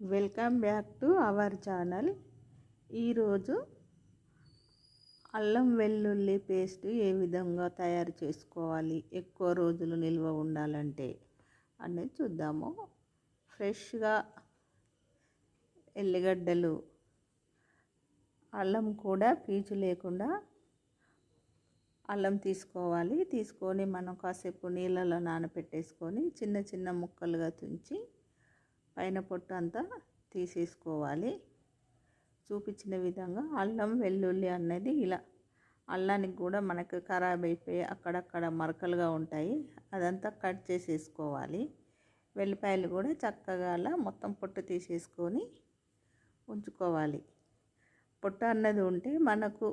Welcome back to our channel. ఈరోజు అల్లం వెల్లుల్లి పేస్ట్ ఏ విధంగా తయారు చేసుకోవాలి? ఎక్కువ రోజులు నిల్వ ఉండాలంటే అనేది చూద్దాము. ఫ్రెష్గా ఎల్లిగడ్డలు అల్లం కూడా పీచు లేకుండా అల్లం తీసుకోవాలి. తీసుకొని మనం కాసేపు నీళ్ళలో నానబెట్టేసుకొని చిన్న చిన్న ముక్కలుగా తుంచి పైన పొట్టు అంతా తీసేసుకోవాలి. చూపించిన విధంగా అల్లం వెల్లుల్లి అనేది ఇలా అల్లానికి కూడా మనకు ఖరాబ్ అయిపోయి అక్కడక్కడ మరకలుగా ఉంటాయి. అదంతా కట్ చేసేసుకోవాలి. వెల్లిపాయలు కూడా చక్కగా అలా మొత్తం పొట్టు తీసేసుకొని ఉంచుకోవాలి. పొట్టు అన్నది ఉంటే మనకు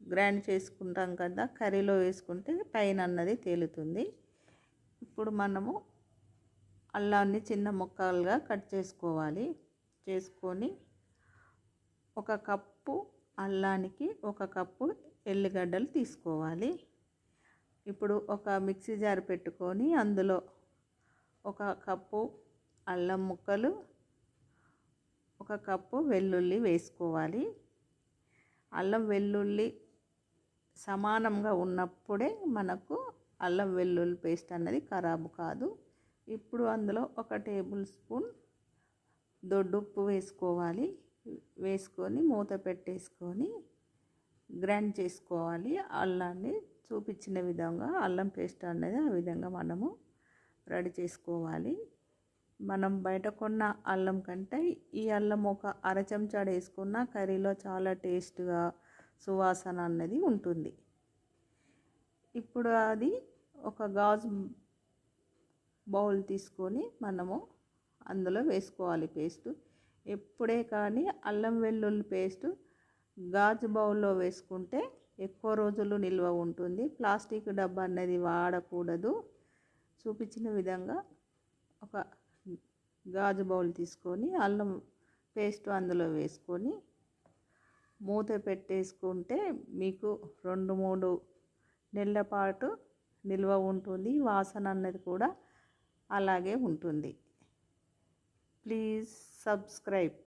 గ్రైండ్ చేసుకుంటాం కదా కర్రీలో వేసుకుంటే పైన అన్నది తేలుతుంది. ఇప్పుడు మనము అల్లాన్ని చిన్న ముక్కలుగా కట్ చేసుకోవాలి. చేసుకొని ఒక కప్పు అల్లానికి ఒక కప్పు ఎల్లిగడ్డలు తీసుకోవాలి. ఇప్పుడు ఒక మిక్సీ జార్ పెట్టుకొని అందులో ఒక కప్పు అల్లం ముక్కలు ఒక కప్పు వెల్లుల్లి వేసుకోవాలి. అల్లం వెల్లుల్లి సమానంగా ఉన్నప్పుడే మనకు అల్లం వెల్లుల్లి పేస్ట్ అన్నది ఖరాబు కాదు. ఇప్పుడు అందులో ఒక టేబుల్ స్పూన్ దొడ్డుప్పు వేసుకోవాలి. వేసుకొని మూత పెట్టేసుకొని గ్రైండ్ చేసుకోవాలి. అల్లాన్ని చూపించిన విధంగా అల్లం పేస్ట్ అనేది ఆ విధంగా మనము రెడీ చేసుకోవాలి. మనం బయట కొన్న అల్లం కంటే ఈ అల్లం ఒక అర చెంచాడు వేసుకున్న కర్రీలో చాలా టేస్ట్గా సువాసన అన్నది ఉంటుంది. ఇప్పుడు అది ఒక గాజు బౌల్ తీసుకొని మనము అందులో వేసుకోవాలి పేస్ట్. ఎప్పుడే కానీ అల్లం వెల్లుల్లి పేస్ట్ గాజు బౌల్లో వేసుకుంటే ఎక్కువ రోజులు నిల్వ ఉంటుంది. ప్లాస్టిక్ డబ్బా అనేది వాడకూడదు. చూపించిన విధంగా ఒక గాజు బౌల్ తీసుకొని అల్లం పేస్ట్ అందులో వేసుకొని మూత పెట్టేసుకుంటే మీకు రెండు మూడు నెలల పాటు నిల్వ ఉంటుంది. వాసన అన్నది కూడా అలాగే ఉంటుంది. Please subscribe